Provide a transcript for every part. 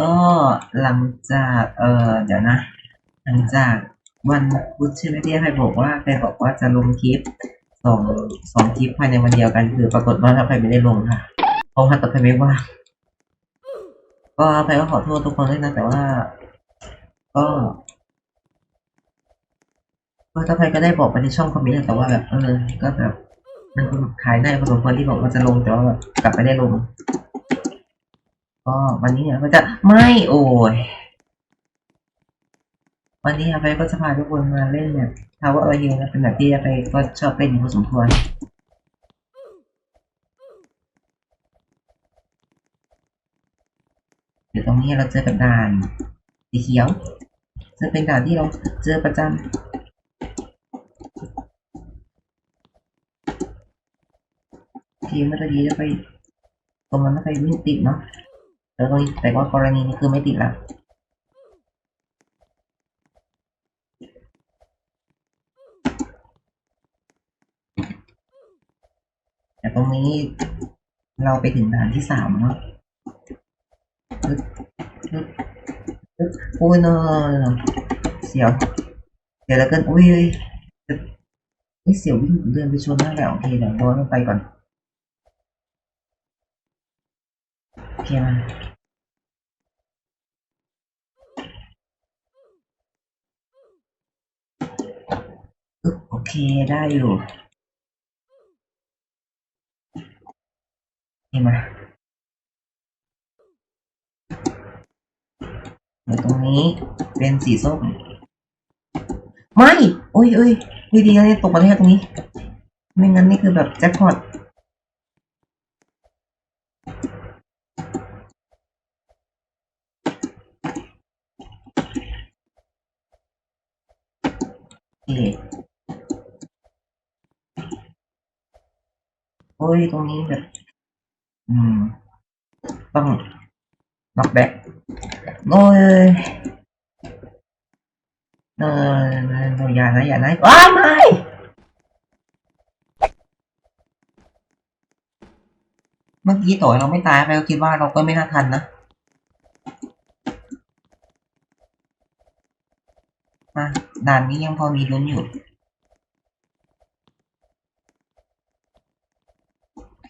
ก็หลังจากเออเดี๋ยวนะ หลังจากวันพุธใช่ไหมที่ใครบอกว่าใครบอกว่าจะลงคลิปสองสองคลิปภายในวันเดียวกันคือปรากฏว่าถ้าใครไม่ได้ลงค่ะเพราะว่าต่อไปไม่ว่างก็ใครก็ขอโทษทุกคนด้วยนะแต่ว่า ก็ก็ถ้าใครก็ได้บอกไปในช่องคอมเมนต์แต่ว่าแบบเออก็แบบมันก็ขายได้พอสมควรที่บอกว่าจะลงแต่ว่าแบบกลับไปได้ลง ก็วันนี้เนี่ยก็จะไม่โอ้ยวันนี้อาไปก็จะพาทุกคนมาเล่นเนี่ยทาวเวอร์อฮิลนะเป็นแบบที่อาไปก็ชอบเล่นอยู่พอสมควรเดี๋ยวตรงนี้เราเจอกับด่านสีเขียวซึ่งเป็นด่านที่เราเจอประจำทีเมื่อกี้จะไปตรงนั้นไม่ไปวิ่งติดเนาะ แต่ตรงนี้แต่ว่ากรณีนี้คือไม่ติดละแต่ตรงนี้เราไปถึงด่านที่สามเนาะปึ๊บปึ๊บปึ๊บโอ้ยเนอะเสียวเสียวแล้วกินอุ้ยเฮ้ยจะไม่เสียววิ่งเดินไปชนหน้าแล้วโอเคเดี๋ยวโดนไปก่อนโอเคมา อึ๊บโอ เคได้อยู่เห็นไหมเดี๋ยวตรงนี้เป็นสีส้ม ไม่ โอ้ยเอ้ยดีดีนะเนี่ยตกมาได้แค่ตรงนี้ ไม่งั้นนี่คือแบบแจ็คพอตโอ เคโอ้ยตรงนี้แบบ อืม ต้องน็อกแบ็กโอ้ยเออเอออย่านะอย่านะว้ายไม่เมื่อกี้ต่อยเราไม่ตายไปก็คิดว่าเราก็ไม่น่าทันนะมาด่านนี้ยังพอมีลุ้นอยู่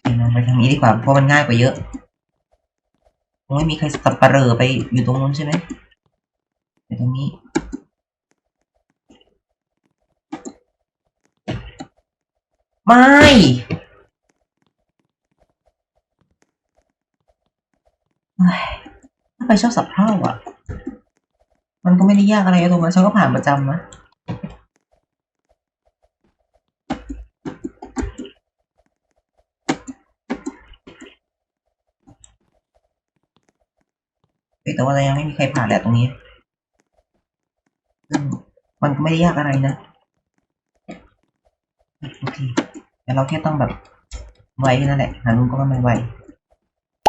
เดี๋ยวเรา ไปทางนี้ดีกว่าเพราะมันง่ายกว่าเยอะคงไม่มีใครสับปะเหรอไปอยู่ตรงนู้นใช่ไหมไปตรงนี้ไม่ถ้าไปชอบสับเพร่าอะ มันก็ไม่ได้ยากอะไรตรงนั้นฉันก็ผ่านประจำนะ เฮ้ย แต่ว่าเรายังไม่มีใครผ่านแหละตรงนี้ มันก็ไม่ได้ยากอะไรนะโอเคแต่เราแค่ต้องแบบไวแค่นั้นแหละ หาลุงก็ว่ามันไว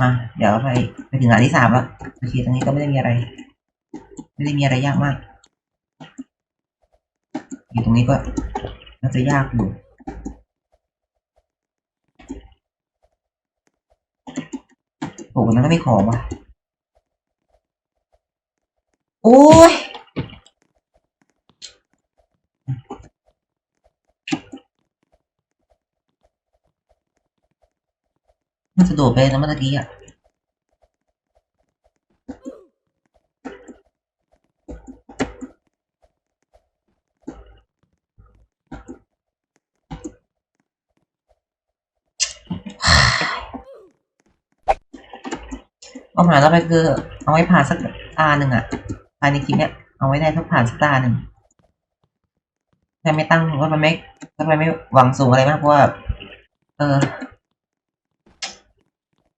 มาเดี๋ยวไปไปถึงงานที่สามแล้วโอเคตรงนี้ก็ไม่ได้มีอะไร ไม่ได้มีอะไรยากมาก อยู่ตรงนี้ก็น่าจะยากอยู่โอ้โหนั้นก็ไม่ของว่ะ โอ้ยมันสะดวกไปนะเมื่อกี้อะเป้าหมายเราไปคือเอาไว้ผ่านสักตาหนึ่งอะ ภายในคลิปเนี้ยเอาไว้ได้สักผ่านสักตาหนึ่งถ้าไม่ตั้งก็มันไม่ก็มันไม่หวังสูงอะไรมากเพราะว่า เออ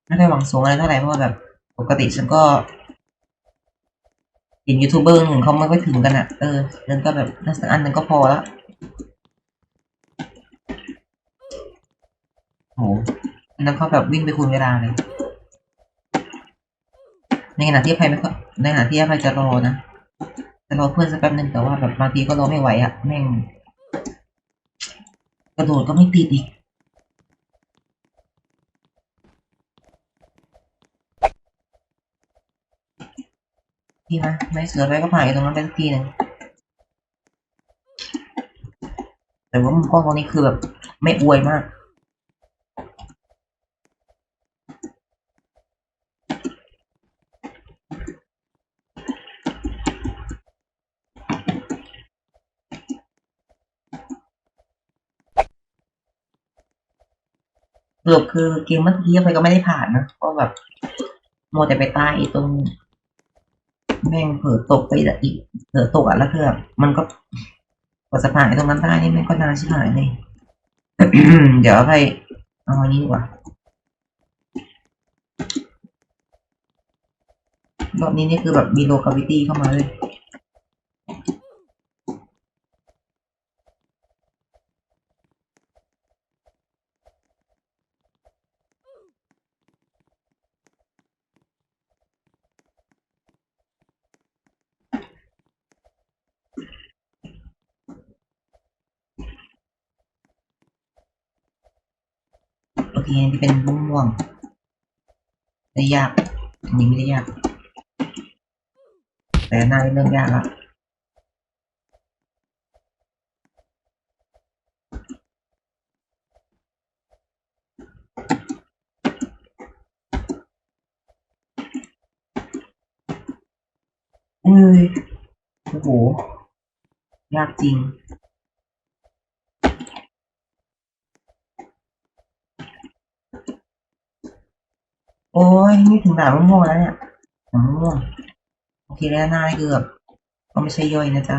ไม่ได้หวังสูงอะไรเท่าไหร่เพราะว่าแบบ ปกติฉันก็เห็นยูทูบเบอร์หนึ่งเขาไม่ค่อยถึงกันอะเออเดินก็แบบน่าสักอันหนึ่งก็พอล้วโหอันนั้นเขาแบบวิ่งไปคูณเวลาเลย ในขณะที่อภัยไม่ค่อย ในขณะที่อภัยจะรอนะจะรอเพื่อนสักแป๊บนึงแต่ว่าแบบบางทีก็รอไม่ไหวอะแม่ง กระโดดก็ไม่ติดอีกทีนะไม่เสือไปก็ผ่านตรงนั้นไปสักทีหนึ่งแต่ว่ามุมกล้องตรงนี้คือแบบไม่อวยมาก สรุปคือเกมเมื่อกี้ไปก็ไม่ได้ผ่านนะเพราะแบบโมแต่ไปตายตรง แม่งเผลอตกไปอีกเผลอตกอะแล้วคือแบบมันก็กว่าจะผ่านตรงนั้นได้นี่แม่งก็นานชิบหายเลยเดี๋ยวไปเอาอันนี้ดีกว่ารอบนี้นี่คือแบบมีโลกาวิตี้เข้ามาเลย โอเคที่เป็นม่วงๆไม่ยากอันนี้ไม่ได้ยาก แต่หน้านี่เรื่องยากละเอ้ยโอ้โห ยากจริง โอ้ยนี่ถึงด่านม่วงแล้วเนี่ยด่านม่วงโอเคแล้วนานี่คือบก็ไม่ใช่ย่อยนะจ๊ะ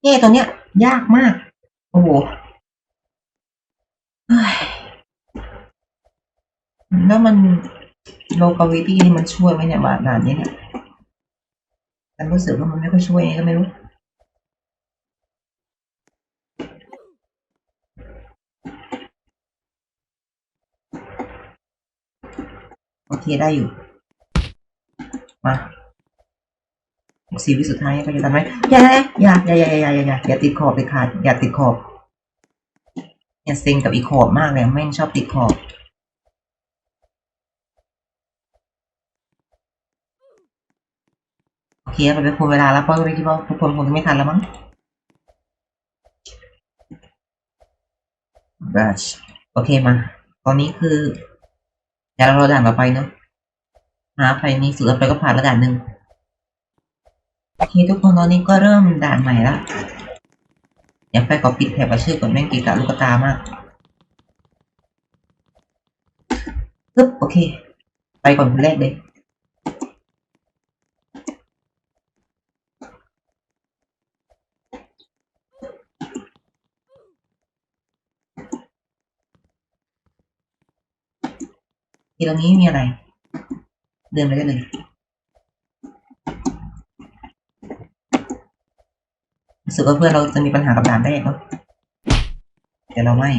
เนี่ยตัวเนี้ย ยากมาก โอ้โหเฮ้ยแล้วมันโลกาวิตี้นี่มันช่วยไหมเนี่ยบาด่านนี้เนี่ย ฉันรู้สึกว่ามันไม่ค่อยช่วยก็ไม่รู้โอเคได้อยู่ มาสีวิสุดท้ายก็จะทำไหมอย่าอย่าอย่าอย่าอย่าอย่าอย่าอย่าติดขอบเลยค่ะอย่าติดขอบ อย่าเซ็งกับอีขอบมากเลยแม่งชอบติดขอบ โอเคไปเป็นคนเวลาแล้วเพราะไม่คิดว่าทุกคนคงจะไม่ทันแล้วมั้งบัชโอเคมา ตอนนี้คือเดี๋ยวเราด่านต่อไปเนาะหาไปนี้สุดแล้วไปก็ผ่านระด่านหนึ่งโอเคทุกคนตอนนี้ก็เริ่มด่านใหม่ละอย่าไปขอปิดแถบชื่อก่อนแม่งเกีกะลูกตามากปึ๊บโอเค ไปก่อนคนแรกเลย ทีตรงนี้มีอะไร เดินไปได้เลยรู้สึกว่าเพื่อนเราจะมีปัญหากับด่านแรกเนาะแต่เราไม่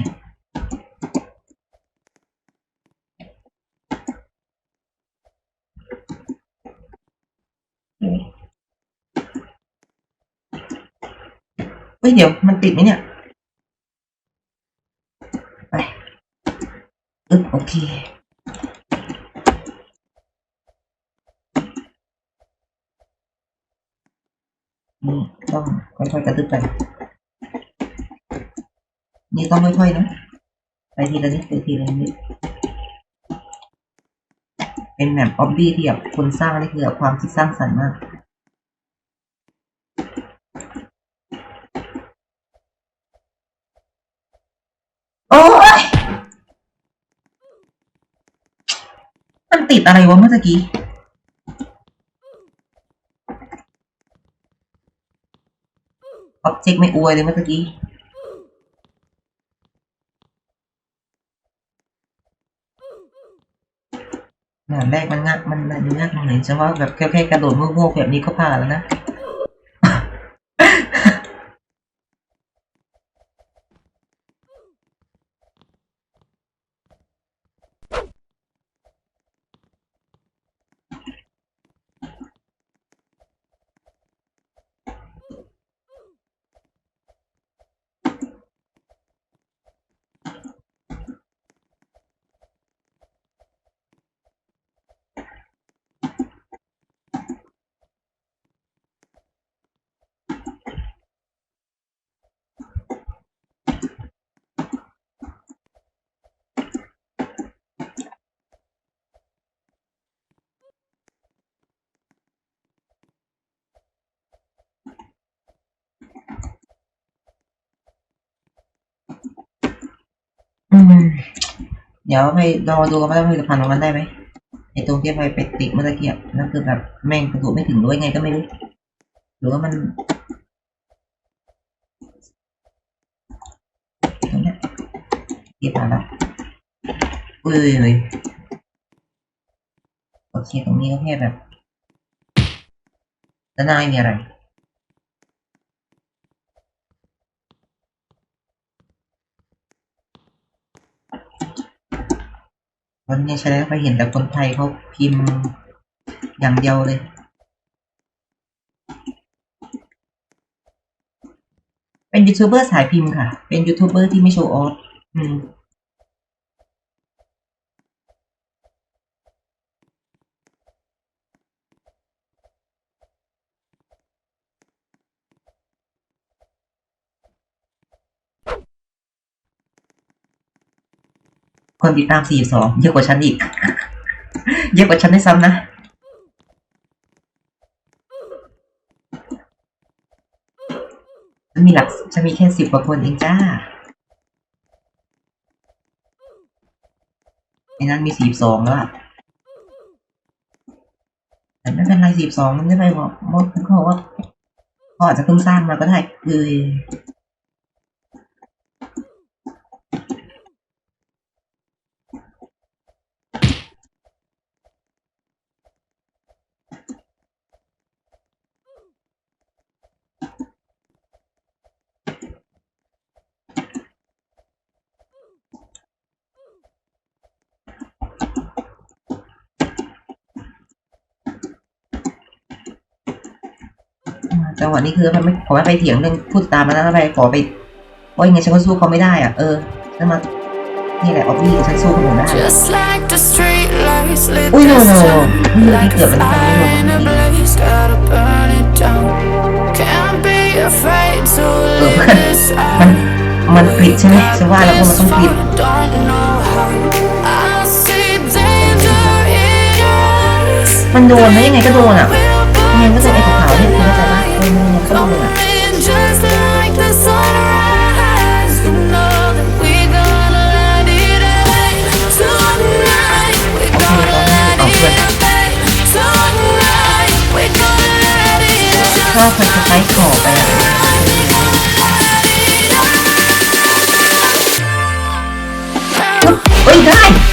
เฮ้ยเดี๋ยวมันติดไหมเนี่ย ไป อึ๊บโอเค นี่ต้อง ค่อยๆกระตึบไป นี่ต้องค่อยๆนะ ไปทีละนิดไปทีละนิด เป็นแบบออบบี้ที่แบบคนสร้างนี่คือแบบความคิดสร้างสรรค์มากโอ้ยมันติดอะไรวะเมื่อกี้ ออบเจกต์ไม่อวยเลยเมื่อตะกี้อย่านแรกมันงักมันมันงักตรงไหนฉันว่าแบบแค่แค่กระโดดโง่ๆแบบนี้ก็ผ่านแล้วนะ โอืม เดี๋ยวไปรอดูกันว่าผลิตภัณฑ์ของมันได้ไหมไอตรงที่ไปไปติดเมื่อตะกี้อะนั่นคือแบบแม่งกระดูกไม่ถึงด้วยไงก็ไม่รู้ หรือว่ามันตรงเนี้ยที่ผ่านแล้วอุ้ยอุ้ยอุ้ยโอเคตรงนี้ก็แค่แบบด้านหน้าไม่มีอะไร วันนี้ใช้แล้วไปเห็นแต่คนไทยเขาพิมพ์อย่างเดียวเลยเป็นยูทูบเบอร์สายพิมพ์ค่ะ เป็นยูทูบเบอร์ที่ไม่โชว์ออสอืม คนติดตาม42เยอะกว่าฉันอีก เยอะกว่าฉันได้ซ้ำนะ ฉันมีหลัก ฉันมีแค่สิบกว่าคนเองจ้าไอ้นั้นมี42แล้วอะแต่ไม่เป็นไร42มันไม่ไปบอกมดเขาบอกว่าเขาอาจจะเพิ่งสร้างมาก็ได้คือ จังหวะนี้คือไม่ขอไม่ไปเถียงเรื่องพูดตามมันนะไปขอไปเพราะยังไงฉันก็สู้เขาไม่ได้อะเออฉันมานี่แหละออบบี้ฉันสู้คนอื่นได้ Just like the street lights lit Ui, no, this no, no. town Ui, Like cái a kiểu này không fire in a được. blaze Gotta burn it down Can't be afraid to live man. this มัน out มันกริดใช่ไหมฉันว่าแล้วว่ามันต้องกริด Don't know how I see danger in your eyes มันโดนนะยังไงก็โดนอะ We'll ยังไง burn ก็โดนไอ้ ถ้าคนจะใช้ขอบไปอะเอ้ยได้ได้ได้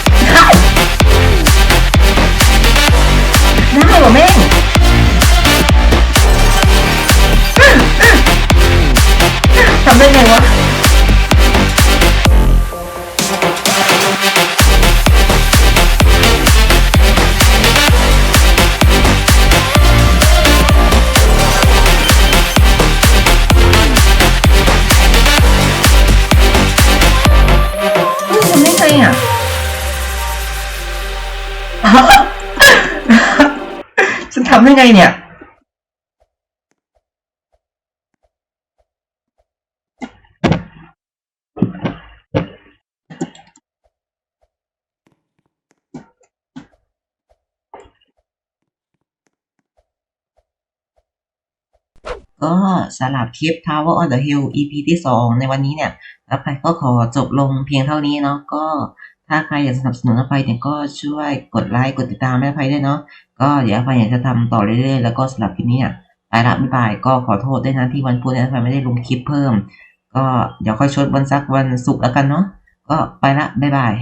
ได้ไงเนี่ย ก็สำหรับคลิป Tower on the Hill EP ที่สองในวันนี้เนี่ย แล้วไปก็ขอจบลงเพียงเท่านี้เนาะก็ ถ้าใครอยากสนับสนุนอภัยเนี่ยก็ช่วยกดไลค์กดติดตามให้อภัยด้วยเนาะก็เดี๋ยวอภัยอยากจะทำต่อเรื่อยๆแล้วก็สำหรับคลิปนี้เนี่ยไปละบ๊ายบายก็ขอโทษด้วยนะที่วันพุธเนี่ยอภัยไม่ได้ลงคลิปเพิ่ม ก็เดี๋ยวค่อยชดวันซักวันศุกร์แล้วกันเนาะก็ไปละบ๊ายบาย